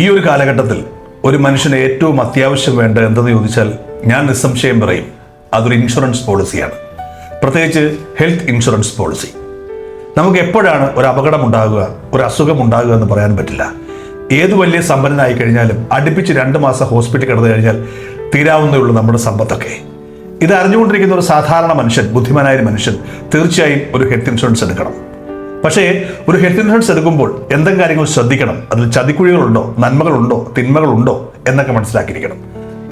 ഈ ഒരു കാലഘട്ടത്തിൽ ഒരു മനുഷ്യന് ഏറ്റവും അത്യാവശ്യം വേണ്ട എന്തെന്ന് ചോദിച്ചാൽ ഞാൻ നിസ്സംശയം പറയും അതൊരു ഇൻഷുറൻസ് പോളിസിയാണ്. പ്രത്യേകിച്ച് ഹെൽത്ത് ഇൻഷുറൻസ് പോളിസി. നമുക്ക് എപ്പോഴാണ് ഒരു അപകടം ഉണ്ടാകുക ഒരു അസുഖം ഉണ്ടാകുക എന്ന് പറയാൻ പറ്റില്ല. ഏത് വലിയ സമ്പന്നനായി കഴിഞ്ഞാലും അടുപ്പിച്ച് രണ്ട് മാസം ഹോസ്പിറ്റലിൽ കിടന്നു കഴിഞ്ഞാൽ തീരാവുന്നേ ഉള്ളൂ നമ്മുടെ സമ്പത്തൊക്കെ. ഇത് അറിഞ്ഞുകൊണ്ടിരിക്കുന്ന ഒരു സാധാരണ മനുഷ്യൻ ബുദ്ധിമാനായ മനുഷ്യൻ തീർച്ചയായും ഒരു ഹെൽത്ത് ഇൻഷുറൻസ് എടുക്കണം. പക്ഷേ ഒരു ഹെൽത്ത് ഇൻഷുറൻസ് എടുക്കുമ്പോൾ എന്തെങ്കിലും കാര്യങ്ങൾ ശ്രദ്ധിക്കണം. അതിൽ ചതിക്കുഴികളുണ്ടോ നന്മകളുണ്ടോ തിന്മകളുണ്ടോ എന്നൊക്കെ മനസ്സിലാക്കിയിരിക്കണം.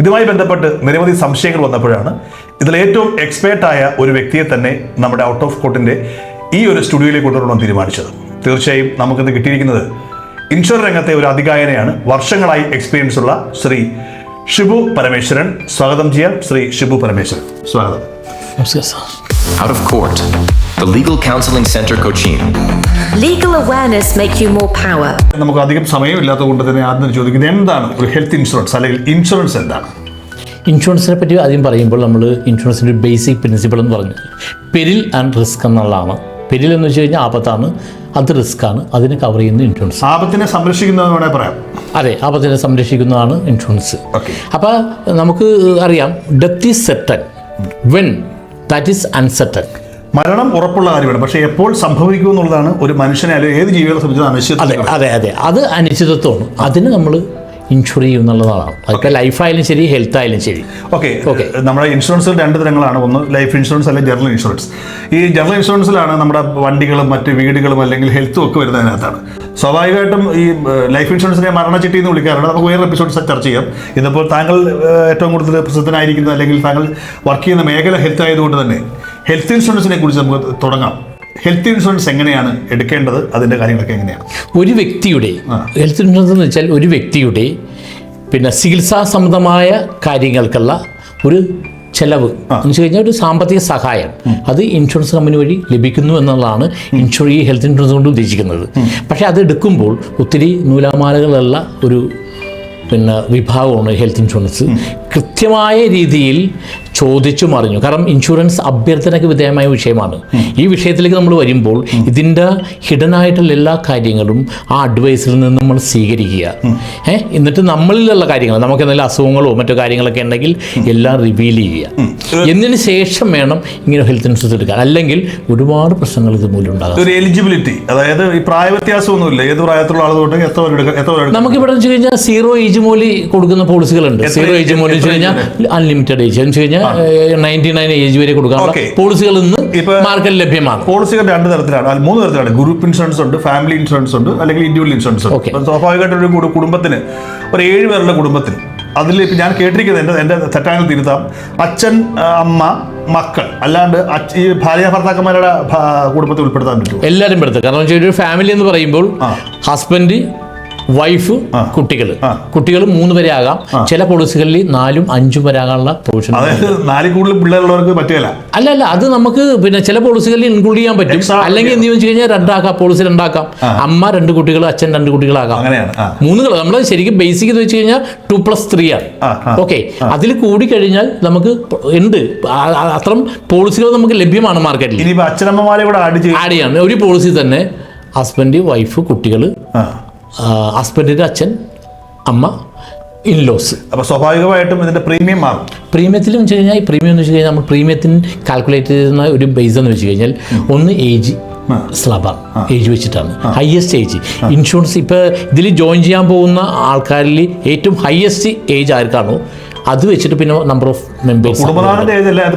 ഇതുമായി ബന്ധപ്പെട്ട് നിരവധി സംശയങ്ങൾ വന്നപ്പോഴാണ് ഇതിൽ ഏറ്റവും എക്സ്പേർട്ടായ ഒരു വ്യക്തിയെ തന്നെ നമ്മുടെ ഔട്ട് ഓഫ് കോർട്ടിന്റെ ഈ ഒരു സ്റ്റുഡിയോയിലേക്ക് കൊണ്ടുവരണം തീരുമാനിച്ചത്. തീർച്ചയായും നമുക്കിന്ന് കിട്ടിയിരിക്കുന്നത് ഇൻഷുറൻസ് രംഗത്തെ ഒരു അധികായനെയാണ് വർഷങ്ങളായി എക്സ്പീരിയൻസ് ഉള്ള ശ്രീ ഷിബു പരമേശ്വരൻ. സ്വാഗതം ചെയ്യാം ശ്രീ ഷിബു പരമേശ്വരൻ. സ്വാഗതം. നമസ്കാരം Out of Court, the Legal Counseling Center Cochin. Legal awareness make you more power. നമുക്ക് അധികം സമയമില്ലാത്ത കൊണ്ട് തന്നെ ആദ്യം ചോദിക്കുന്നത് എന്താണ് ഒരു ഹെൽത്ത് ഇൻഷുറൻസ് അല്ലെങ്കിൽ ഇൻഷുറൻസ് എന്താണ്? ഇൻഷുറൻസിനെ പറ്റി ആദ്യം പറയുമ്പോൾ നമ്മൾ ഇൻഷുറൻസിന്റെ ബേസിക് പ്രിൻസിപ്പിൾ എന്ന് പറഞ്ഞു പെരിൽ ആൻഡ് റിസ്ക് എന്നുള്ളതാണ്. പെരിൽ എന്ന് വെച്ച് കഴിഞ്ഞാൽ ആപത്താണ്. അത് റിസ്ക് ആണ്. അതിനെ കവർ ചെയ്യുന്ന ഇൻഷുറൻസ് ആപത്തിനെ സംരക്ഷിക്കുന്നതെന്ന് വേണേൽ പറയാം. അതെ ആപത്തിനെ സംരക്ഷിക്കുന്നതാണ് ഇൻഷുറൻസ് ഓക്കെ അപ്പോൾ നമുക്ക് അറിയാം death is certain when that is uncertain മരണം ഉറപ്പുള്ള കാര്യമാണ്. പക്ഷേ എപ്പോൾ സംഭവിക്കും എന്നുള്ളതാണ് ഒരു മനുഷ്യനെ അല്ലെങ്കിൽ ഏത് ജീവികളെ സംബന്ധിച്ച് അതെ അനിശ്ചിതത്വം അതെ അതെ. അത് അനിശ്ചിതത്വമാണ്. അതിന് നമ്മൾ ഇൻഷുർ ചെയ്യും എന്നുള്ളതാണ് ലൈഫ് ലൈഫായാലും ശരി ഹെൽത്ത് ആയാലും ശരി ഓക്കെ ഓക്കെ നമ്മുടെ ഇൻഷുറൻസ് രണ്ട് തരങ്ങളാണ്. ഒന്ന് ലൈഫ് ഇൻഷുറൻസ് അല്ലെങ്കിൽ ജനറൽ ഇൻഷുറൻസ്. ഈ ജനറൽ ഇൻഷുറൻസിലാണ് നമ്മുടെ വണ്ടികളും മറ്റ് വീടുകളും അല്ലെങ്കിൽ ഹെൽത്തും ഒക്കെ വരുന്നതിനകത്താണ്. സ്വാഭാവികമായിട്ടും ഈ ലൈഫ് ഇൻഷുറൻസിനെ മരണച്ചിട്ടി എന്ന് വിളിക്കാറുണ്ട്. നമുക്ക് വേറെ എപ്പിസോഡ്സ് ചർച്ച ചെയ്യാം. ഇതിപ്പോൾ താങ്കൾ ഏറ്റവും കൂടുതൽ പ്രസിദ്ധനായിരിക്കുന്നത് അല്ലെങ്കിൽ താങ്കൾ വർക്ക് ചെയ്യുന്ന മേഖല ഹെൽത്ത് ആയതുകൊണ്ട് തന്നെ. ഹെൽത്ത് ഇൻഷുറൻസിനെ കുറിച്ച് നമുക്ക് തുടങ്ങാം. ഹെൽത്ത് ഇൻഷുറൻസ് എങ്ങനെയാണ് എടുക്കേണ്ടത്? അതിന്റെ കാര്യങ്ങളൊക്കെ എങ്ങനെയാണ്? ഒരു വ്യക്തിയുടെ ഹെൽത്ത് ഇൻഷുറൻസ് എന്ന് വെച്ചാൽ ഒരു വ്യക്തിയുടെ പിന്നെ ചികിത്സാ സംബന്ധമായ കാര്യങ്ങൾക്കുള്ള ഒരു ചെലവ്. എന്ന് വെച്ച് കഴിഞ്ഞാൽ ഒരു സാമ്പത്തിക സഹായം. അത് ഇൻഷുറൻസ് കമ്പനി വഴി ലഭിക്കുന്നു എന്നുള്ളതാണ് ഇൻഷുർ ഈ ഹെൽത്ത് ഇൻഷുറൻസ് കൊണ്ട് ഉദ്ദേശിക്കുന്നത്. പക്ഷേ അത് എടുക്കുമ്പോൾ ഒത്തിരി നൂലാമാലകളുള്ള ഒരു പിന്നെ വിഭാഗമാണ് ഹെൽത്ത് ഇൻഷുറൻസ് കൃത്യമായ രീതിയിൽ ചോദിച്ചു മറിഞ്ഞു. കാരണം ഇൻഷുറൻസ് അഭ്യർത്ഥനയ്ക്ക് വിധേയമായ വിഷയമാണ്. ഈ വിഷയത്തിലേക്ക് നമ്മൾ വരുമ്പോൾ ഇതിന്റെ ഹിഡൻ ആയിട്ടുള്ള എല്ലാ കാര്യങ്ങളും ആ അഡ്വൈസിൽ നിന്ന് നമ്മൾ സ്വീകരിക്കുക. ഏഹ് എന്നിട്ട് നമ്മളിലുള്ള കാര്യങ്ങൾ നമുക്ക് എന്തെങ്കിലും അസുഖങ്ങളോ മറ്റു കാര്യങ്ങളൊക്കെ ഉണ്ടെങ്കിൽ എല്ലാം റിവീൽ ചെയ്യുക. എന്നതിന് ശേഷം വേണം ഇങ്ങനെ ഹെൽത്ത് ഇൻഷുറൻസ് എടുക്കാൻ. അല്ലെങ്കിൽ ഒരുപാട് പ്രശ്നങ്ങൾ ഇതുമൂലം ഉണ്ടാകാം. ഒരു എലിജിബിലിറ്റി അതായത് ഈ പ്രായ വ്യത്യാസമൊന്നുമില്ല ഏത് പ്രായത്തിലുള്ള തൊട്ട് എത്ര എത്ര നമുക്കിവിടെ വെച്ച് കഴിഞ്ഞാൽ സീറോ ഏജ് മൂലി കൊടുക്കുന്ന പോളിസികളുണ്ട് സീറോ ഏജ് മൂലി വെച്ച് കഴിഞ്ഞാൽ അൺലിമിറ്റഡ് ഏജ് എന്ന് വെച്ച് കഴിഞ്ഞാൽ നയന്റി നയൻ ഏജ് വരെ കൊടുക്കാനുള്ള. പോളിസികൾ ഇന്ന് മാർക്കറ്റിൽ ലഭ്യമാണ് പോളിസികൾ രണ്ട് തരത്തിലാണ്. മൂന്ന് തരത്തിലാണ്. ഗ്രൂപ്പ് ഇൻഷുറൻസ് ഉണ്ട് ഫാമിലി ഇൻഷുറൻസ് ഉണ്ട് അല്ലെങ്കിൽ ഇൻഡിവിജ്വൽ ഇൻഷുറൻസ് ഉണ്ട്. സ്വാഭാവികമായിട്ടും ഒരു കുടു- കുടുംബത്തിന് ഒരു ഏഴ് പേരുടെ കുടുംബത്തിൽ അതിൽ ഇപ്പം ഞാൻ കേട്ടിരിക്കുന്നത് എന്റെ എന്റെ തെറ്റാങ്ങൾ തിരുത്താം. അച്ഛൻ അമ്മ മക്കൾ അല്ലാണ്ട് ഈ ഭാര്യ ഭർത്താക്കന്മാരുടെ കുടുംബത്തിൽ ഉൾപ്പെടുത്താൻ പറ്റും എല്ലാവരും പെടുത്തുക കാരണം വെച്ചാൽ ഒരു ഫാമിലി എന്ന് പറയുമ്പോൾ ഹസ്ബൻഡ് വൈഫ് കുട്ടികൾ കുട്ടികൾ മൂന്ന് വരെ ആകാം. ചില പോളിസികളിൽ നാലും അഞ്ചും വരെ ആകാനുള്ള പ്രൊവിഷൻ അതായത് നാലിൽ കൂടുതൽ പിള്ളേരുള്ളവർക്ക് പറ്റില്ല അല്ല അല്ല അത് നമുക്ക് പിന്നെ ചില പോളിസികളിൽ ഇൻക്ലൂഡ് ചെയ്യാൻ പറ്റും. അല്ലെങ്കിൽ എന്ത് വെച്ച് കഴിഞ്ഞാൽ രണ്ടാക്കാം പോളിസി രണ്ടാക്കാം. അമ്മ രണ്ട് കുട്ടികൾ അച്ഛൻ രണ്ട് കുട്ടികളാകാം. മൂന്ന് നമ്മൾ ശരിക്കും ബേസിക് എന്ന് വെച്ച് കഴിഞ്ഞാൽ ടു പ്ലസ് ത്രീ ആണ്. ഓക്കെ അതിൽ കൂടി കഴിഞ്ഞാൽ നമുക്ക് ഉണ്ട്. അത്ര പോളിസികൾ നമുക്ക് ലഭ്യമാണ് മാർക്കറ്റിൽ ആഡ് ചെയ്യാണ്. ഒരു പോളിസി തന്നെ ഹസ്ബൻഡ് വൈഫ് കുട്ടികൾ ഹസ്ബൻഡിന്റെ അച്ഛൻ അമ്മ ഇൻലോസ് അപ്പോൾ സ്വാഭാവികമായിട്ടും ഇതിന്റെ പ്രീമിയം മാറും. പ്രീമിയത്തിൽ വെച്ച് കഴിഞ്ഞാൽ ഈ പ്രീമിയം എന്ന് വെച്ച് കഴിഞ്ഞാൽ നമ്മൾ പ്രീമിയത്തിന് കാൽക്കുലേറ്റ് ചെയ്യുന്ന ഒരു ബേസ് എന്ന് വെച്ച് കഴിഞ്ഞാൽ ഒന്ന് ഏജ് സ്ലബാണ് ഏജ് വെച്ചിട്ടാണ്. ഹയസ്റ്റ് ഏജ് ഇൻഷുറൻസ് ഇപ്പോൾ ഇതിൽ ജോയിൻ ചെയ്യാൻ പോകുന്ന ആൾക്കാരിൽ ഏറ്റവും ഹയസ്റ്റ് ഏജ് ആർക്കാണോ? അത് വെച്ചിട്ട് പിന്നെ നമ്പർ ഓഫ് മെമ്പേഴ്സ്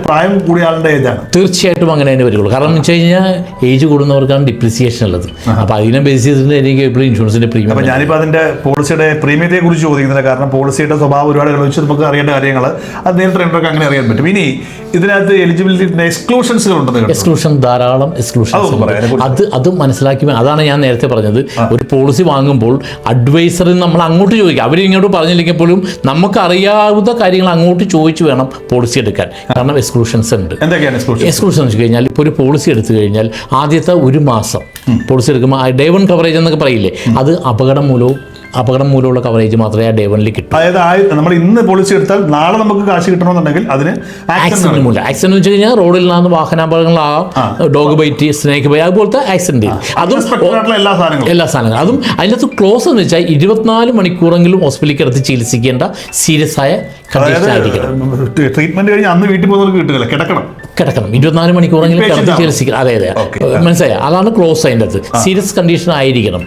പ്രായം കൂടിയ ആളുടെ ഏജാണ് തീർച്ചയായിട്ടും അങ്ങനെ തന്നെ വരുള്ളൂ. കാരണം എന്ന് വെച്ച് കഴിഞ്ഞാൽ ഏജ് കൂടുന്നവർക്കാണ് ഡിപ്രിസിയേഷൻ ഉള്ളത്. അപ്പോൾ അതിനെ ബേസ് ചെയ്തിട്ട് എനിക്ക് എപ്പോഴും ഇൻഷുറൻസിന്റെ പ്രീമിയം അപ്പൊ ഞാനിപ്പോ അതിന്റെ പോളിസിയുടെ പ്രീമിയത്തെ കുറിച്ച് ചോദിക്കുന്നില്ല. കാരണം പോളിസിയുടെ സ്വഭാവം ഒരുപാട് കളിച്ച് നമുക്ക് അറിയേണ്ട കാര്യങ്ങൾ അത് നേരിട്ട് അങ്ങനെ അറിയാൻ പറ്റും. ഇനി ഇതിനകത്ത് എലിജിബിലിറ്റി എക്സ്ക്ലൂഷൻസ് ഉണ്ടെന്ന് എക്സ്ക്ലൂഷൻ ധാരാളം എക്സ്ക്ലൂഷൻസ് അത് അത് മനസ്സിലാക്കി അതാണ് ഞാൻ നേരത്തെ പറഞ്ഞത്. ഒരു പോളിസി വാങ്ങുമ്പോൾ അഡ്വൈസറിന് നമ്മൾ അങ്ങോട്ട് ചോദിക്കുക അവർ ഇങ്ങോട്ട് പറഞ്ഞില്ലെങ്കിൽ പോലും നമുക്ക് അറിയാവുന്ന കാര്യങ്ങൾ അങ്ങോട്ട് ചോദിച്ചു വേണം പോളിസി എടുക്കാൻ. കാരണം എക്സ്ക്ലൂഷൻസ് ഉണ്ട്. എന്തൊക്കെയാണ് എക്സ്ക്ലൂഷൻ വെച്ച് കഴിഞ്ഞാൽ ഇപ്പോൾ ഒരു പോളിസി എടുത്തു കഴിഞ്ഞാൽ ആദ്യത്തെ ഒരു മാസം പോളിസി എടുക്കുമ്പോൾ ഡേ വൺ കവറേജ് എന്നൊക്കെ പറയില്ലേ? അത് അപകടം മൂലവും അപകടം മൂലമുള്ള കവറേജ് മാത്രമേ ആ ഡേ വണ്ണിൽ കിട്ടൂ. അതായത് നമ്മൾ ഇന്ന് പോളിസി എടുത്താൽ നാളെ നമുക്ക് കാശ് കിട്ടണമെന്നുണ്ടെങ്കിൽ അതിന് ആക്സിഡന്റ് മൂലം. ആക്സിഡന്റ് വെച്ച് കഴിഞ്ഞാൽ റോഡിൽ നിന്ന് വാഹനാപകടങ്ങളാകാം ഡോഗ് ബൈറ്റ് സ്നേക്ക് ബൈറ്റ് അതുപോലത്തെ ആക്സിഡന്റ് അതും എല്ലാ സാധനങ്ങളും. എല്ലാ സാധനങ്ങളും. അതും അതിനകത്ത് ക്ലോസ് എന്ന് വെച്ചാൽ ഇരുപത്തിനാല് മണിക്കൂറെങ്കിലും ഹോസ്പിറ്റലിൽ കിടത്തി ചികിത്സിക്കേണ്ട സീരിയസ് ആയ കണ്ടീഷൻ ആയിരിക്കണം. ട്രീറ്റ്മെന്റ് കഴിഞ്ഞ് അന്ന് വീട്ടിൽ പോകുന്നവർക്ക് കിടക്കണം. കിടക്കണം. ഇരുപത്തിനാല് മണിക്കൂറെങ്കിലും കിടത്തി? ചികിത്സിക്കണം. അതെ അതെ. മനസ്സിലായി? അതാണ് ക്ലോസ് അതിന്റെ അകത്ത് സീരിയസ് കണ്ടീഷൻ ആയിരിക്കണം.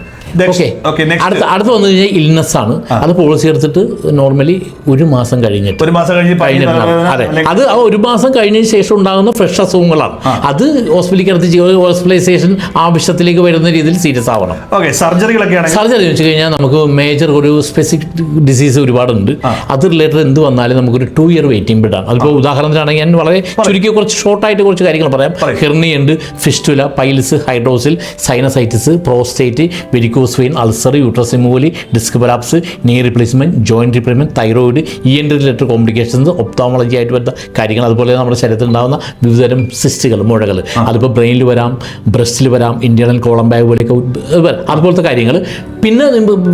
അടുത്ത അടുത്ത് വന്നു കഴിഞ്ഞാൽ ഇൽനസ് ആണ്. അത് പോളിസി എടുത്തിട്ട് നോർമലി ഒരു മാസം കഴിഞ്ഞിട്ട്. ഒരു മാസം കഴിഞ്ഞ് പനി, കഴിഞ്ഞിട്ടുണ്ടാവും. തലവേദന, അതെ. അത് ആ ഒരു മാസം കഴിഞ്ഞതിന് ശേഷം ഉണ്ടാകുന്ന ഫ്രഷ് അസുഖങ്ങളാണ്. അത് ഹോസ്പിറ്റലിൽ കിടത്തി ഹോസ്പിറ്റലൈസേഷൻ ആവശ്യത്തിലേക്ക് വരുന്ന രീതിയിൽ സീരിയസ് ആവണം. ഓക്കെ സർജറികളൊക്കെ സർജറി എന്ന് വെച്ച് കഴിഞ്ഞാൽ നമുക്ക് മേജർ ഒരു സ്പെസിഫിക് ഡിസീസ് ഒരുപാടുണ്ട്. അത് റിലേറ്റഡ് എന്ത് വന്നാലും നമുക്കൊരു ടു ഇയർ വെയിറ്റിംഗ് പെടാം അതിപ്പോൾ ഉദാഹരണത്തിനാണെങ്കിൽ ഞാൻ വളരെ ചുരുക്കി കുറച്ച് ഷോർട്ടായിട്ട് കുറച്ച് കാര്യങ്ങൾ പറയാം. ഹെർണിയുണ്ട് fistula piles hydrocele sinusitis prostate varicose vein ulcer uterus ഇമോലി disc prolapse knee replacement joint replacement thyroid E N related complications ophthalmology ആയിട്ട് വരുന്ന കാര്യങ്ങൾ. അതുപോലെ നമ്മുടെ ശരീരത്തിൽ ഉണ്ടാകുന്ന വിവിധതരം സിസ്റ്റുകൾ മുഴകൾ. അതിപ്പോൾ ബ്രെയിനിൽ വരാം ബ്രസ്റ്റിൽ വരാം ഇന്റേണൽ കോളം ബാഗ് പോലെയൊക്കെ. അതുപോലത്തെ കാര്യങ്ങൾ. പിന്നെ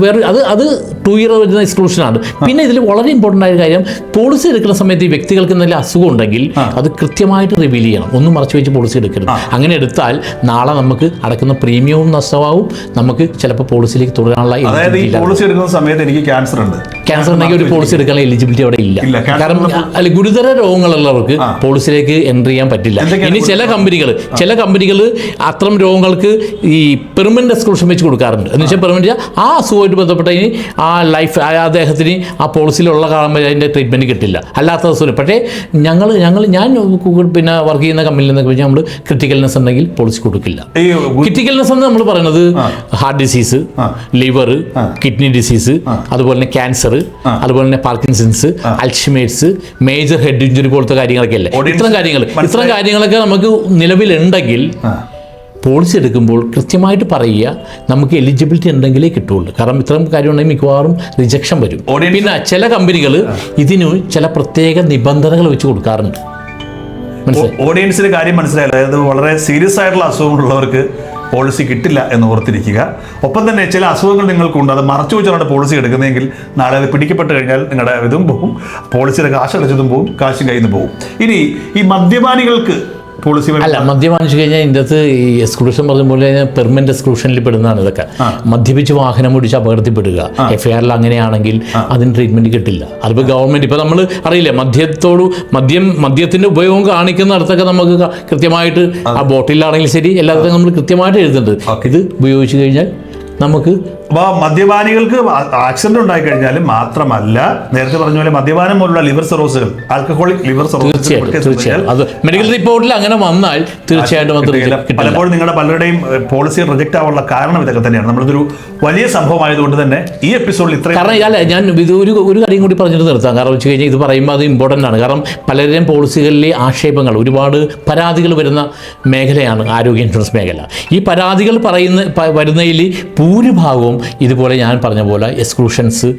വേറെ അത് അത് ടു ഇയർ വരുന്ന എക്സ്ക്ലൂഷനാണ് പിന്നെ ഇതിൽ വളരെ ഇമ്പോർട്ടന്റ് ആയ കാര്യം പോളിസി എടുക്കുന്ന സമയത്ത് ഈ വ്യക്തികൾക്ക് എന്തെങ്കിലും അസുഖം ഉണ്ടെങ്കിൽ അത് കൃത്യമായിട്ട് റിവീൽ ചെയ്യണം. ഒന്നും മറച്ചു വെച്ച് പോളിസി എടുക്കരുത്. അങ്ങനെ എടുത്താൽ നാളെ നമുക്ക് അടക്കുന്ന പ്രീമിയവും നഷ്ടമാവും. നമുക്ക് ചിലപ്പോൾ പോളിസിയിലേക്ക് തുടരാനുള്ള അതായത് ഈ പോളിസി എടുക്കുന്ന സമയത്ത് എനിക്ക് ക്യാൻസർ ഉണ്ട്. ക്യാൻസർ ഉണ്ടെങ്കിൽ ഒരു പോളിസി എടുക്കാനുള്ള എലിജിബിലിറ്റി അവിടെ ഇല്ല, കാരണം അല്ല ഗുരുതര രോഗങ്ങളുള്ളവർക്ക്. പോളിസിയിലേക്ക് എൻട്രി ചെയ്യാൻ പറ്റില്ല. ഇനി ചില കമ്പനികൾ ചില കമ്പനികൾ അത്തരം രോഗങ്ങൾക്ക് ഈ പെർമനന്റ് എക്സ്ക്ലൂഷൻ വെച്ച് കൊടുക്കാറുണ്ട്. എന്ന് വെച്ചാൽ പെർമനന്റ് ആ അസുഖമായിട്ട് ബന്ധപ്പെട്ട ഇനി ആ ലൈഫ് ആ അദ്ദേഹത്തിന് ആ പോളിസിയിലുള്ള വരെ അതിന്റെ ട്രീറ്റ്മെന്റ് കിട്ടില്ല. അല്ലാത്ത അസുഖം. പക്ഷേ ഞങ്ങൾ ഞങ്ങൾ ഞാൻ പിന്നെ വർക്ക് ചെയ്യുന്ന കമ്പനിയിൽ നിന്നൊക്കെ നമ്മൾ ക്രിട്ടിക്കൽനെസ് ഉണ്ടെങ്കിൽ പോളിസി കൊടുക്കില്ല. ക്രിറ്റിക്കൽനെസ് ക്രിട്ടിക്കൽനെസ് എന്ന് നമ്മൾ പറയുന്നത് ഹാർട്ട് ഡിസീസ് ആ. ലിവർ കിഡ്നി ഡിസീസ് അതുപോലെ തന്നെ ക്യാൻസർ അതുപോലെ തന്നെ Parkinson's Alzheimer's major head injury പോലത്തെ കാര്യങ്ങളൊക്കെ അല്ലേ? ഇത്തരം കാര്യങ്ങൾ ഇത്തരം കാര്യങ്ങളൊക്കെ നമുക്ക് നിലവിലുണ്ടെങ്കിൽ. പോളിസി എടുക്കുമ്പോൾ കൃത്യമായിട്ട് പറയുക നമുക്ക് എലിജിബിലിറ്റി ഉണ്ടെങ്കിലേ കിട്ടുള്ളൂ കാരണം ഇത്തരം കാര്യമുണ്ടെങ്കിൽ മിക്കവാറും റിജക്ഷൻ വരും. പിന്നെ ചില കമ്പനികൾ ഇതിന് ചില പ്രത്യേക നിബന്ധനകൾ വെച്ച് കൊടുക്കാറുണ്ട്. ഓഡിയൻസിന് കാര്യം മനസ്സിലായില്ല. അതായത് വളരെ സീരിയസ് ആയിട്ടുള്ള അസുഖങ്ങളുള്ളവർക്ക് പോളിസി കിട്ടില്ല എന്ന് ഓർത്തിരിക്കുക. ഒപ്പം തന്നെ ചില അസുഖങ്ങൾ നിങ്ങൾക്കുണ്ട്. അത് മറച്ചു വെച്ചാണ് പോളിസി എടുക്കുന്നതെങ്കിൽ നാളെ അത് പിടിക്കപ്പെട്ട് കഴിഞ്ഞാൽ നിങ്ങളുടെ ഇതും പോകും. പോളിസിയുടെ കാശ് അടച്ചതും പോകും. കാശും കയ്യിൽ നിന്ന് പോകും. ഇനി ഈ മദ്യപാനികൾക്ക് പോളിസി അല്ല മദ്യം വാങ്ങിച്ചു കഴിഞ്ഞാൽ ഇതിന്റെ അകത്ത് ഈ എക്സ്ക്ലൂഷൻ പറഞ്ഞ പോലെ പെർമനന്റ് എക്സ്ക്ലൂഷനിൽ പെടുന്നതാണ് ഇതൊക്കെ. മദ്യപിച്ച് വാഹനം ഓടിച്ച് അപകടത്തിൽപ്പെടുക. എഫ് ഐ ആറിൽ അങ്ങനെയാണെങ്കിൽ അതിന് ട്രീറ്റ്മെന്റ് കിട്ടില്ല. അതിപ്പോൾ ഗവൺമെന്റ് ഇപ്പോൾ നമ്മൾ അറിയില്ല മദ്യത്തോട് മദ്യം മദ്യത്തിന്റെ ഉപയോഗം കാണിക്കുന്ന അടുത്തൊക്കെ നമുക്ക് കൃത്യമായിട്ട് ആ. ബോട്ടിലാണെങ്കിലും ശരി എല്ലാത്തിനും നമ്മൾ കൃത്യമായിട്ട് എഴുതുന്നുണ്ട്. ഇത് ഉപയോഗിച്ച് കഴിഞ്ഞാൽ നമുക്ക് അപ്പോൾ മദ്യപാനികൾക്ക് ആക്സിഡന്റ് ഉണ്ടായി കഴിഞ്ഞാൽ മാത്രമല്ല നേരത്തെ പറഞ്ഞ പോലെ മദ്യപാനം പോലുള്ള ലിവർ സെറോസുകൾ ആൽക്കഹോളിക് ലിവർ തീർച്ചയായിട്ടും അത് മെഡിക്കൽ റിപ്പോർട്ടിൽ അങ്ങനെ വന്നാൽ തീർച്ചയായിട്ടും പലപ്പോഴും നിങ്ങളുടെ പലരുടെയും പോളിസി റിജക്റ്റ് ആവാനുള്ള കാരണം ഇതൊക്കെ തന്നെയാണ്. നമ്മളിതൊരു വലിയ സംഭവമായതുകൊണ്ട് തന്നെ ഈ എപ്പിസോഡിൽ ഇത്രയും കാരണം അല്ല ഞാൻ ഇത് ഒരു ഒരു കാര്യം കൂടി പറഞ്ഞിട്ട് നിർത്താം. കാരണം വെച്ച് കഴിഞ്ഞാൽ ഇത് പറയുമ്പോൾ അത് ഇമ്പോർട്ടന്റ് ആണ്. കാരണം പലരുടെയും പോളിസികളിലെ ആക്ഷേപങ്ങൾ ഒരുപാട് പരാതികൾ വരുന്ന മേഖലയാണ് ആരോഗ്യ ഇൻഷുറൻസ് മേഖല. ഈ പരാതികൾ പറയുന്ന വരുന്നതിൽ ഭൂരിഭാഗവും ഇതുപോലെ ഞാൻ പറഞ്ഞ പോലെ എക്സ്ക്ലൂഷൻസ്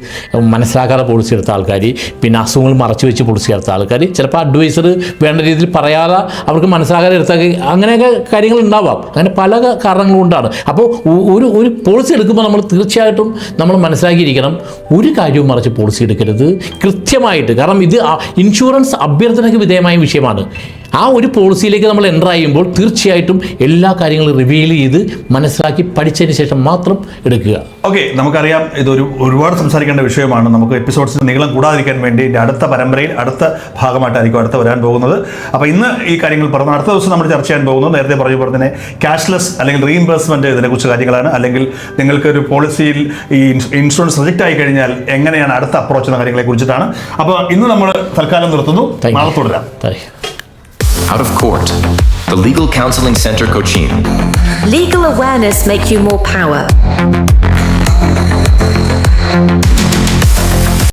മനസ്സിലാക്കാതെ പോളിസി എടുത്ത ആൾക്കാർ പിന്നെ അസുഖങ്ങൾ മറച്ചു വെച്ച് പോളിസി എടുത്ത ആൾക്കാർ ചിലപ്പോൾ അഡ്വൈസർ വേണ്ട രീതിയിൽ പറയാതെ അവർക്ക് മനസ്സിലാക്കാതെ എടുത്ത അങ്ങനെയൊക്കെ കാര്യങ്ങൾ ഉണ്ടാവാം. അങ്ങനെ പല കാരണങ്ങളും കൊണ്ടാണ് അപ്പോൾ ഒരു ഒരു പോളിസി എടുക്കുമ്പോൾ നമ്മൾ തീർച്ചയായിട്ടും നമ്മൾ മനസ്സിലാക്കിയിരിക്കണം ഒരു കാര്യവും മറിച്ച് പോളിസി എടുക്കരുത്. കൃത്യമായിട്ട് കാരണം ഇത് ഇൻഷുറൻസ് അഭ്യർത്ഥനയ്ക്ക് വിധേയമായ വിഷയമാണ്. ആ ഒരു പോളിസിയിലേക്ക് നമ്മൾ എന്റർ ചെയ്യുമ്പോൾ തീർച്ചയായിട്ടും എല്ലാ കാര്യങ്ങളും റിവീൽ ചെയ്ത് മനസ്സിലാക്കി പഠിച്ചതിന് ശേഷം മാത്രം എടുക്കുക. ഓക്കെ നമുക്കറിയാം ഇതൊരു ഒരുപാട് സംസാരിക്കേണ്ട വിഷയമാണ്. നമുക്ക് എപ്പിസോഡ്സിന് നീളം കൂടാതിരിക്കാൻ വേണ്ടി എന്റെ അടുത്ത പരമ്പരയിൽ അടുത്ത ഭാഗമായിട്ടായിരിക്കും അടുത്ത വരാൻ പോകുന്നത്. അപ്പോൾ ഇന്ന് ഈ കാര്യങ്ങൾ പറഞ്ഞു അടുത്ത ദിവസം നമ്മൾ ചർച്ച ചെയ്യാൻ പോകുന്നത് നേരത്തെ പറഞ്ഞ പോലെ തന്നെ ക്യാഷ്ലെസ് അല്ലെങ്കിൽ റീഇംബേഴ്സ്മെന്റ് ഇതിനെക്കുറിച്ച് കാര്യങ്ങളാണ്. അല്ലെങ്കിൽ നിങ്ങൾക്ക് ഒരു പോളിസിയിൽ ഈ ഇൻഷുറൻസ് റിജക്റ്റ് ആയി കഴിഞ്ഞാൽ എങ്ങനെയാണ് അടുത്ത അപ്രോച്ച് എന്ന കാര്യങ്ങളെ കുറിച്ചിട്ടാണ്. അപ്പോൾ ഇന്ന് നമ്മൾ തൽക്കാലം നിർത്തുന്നു. നാളെ തുടരാം. Out of Court, the Legal Counseling Center Cochin. Legal awareness make you more power.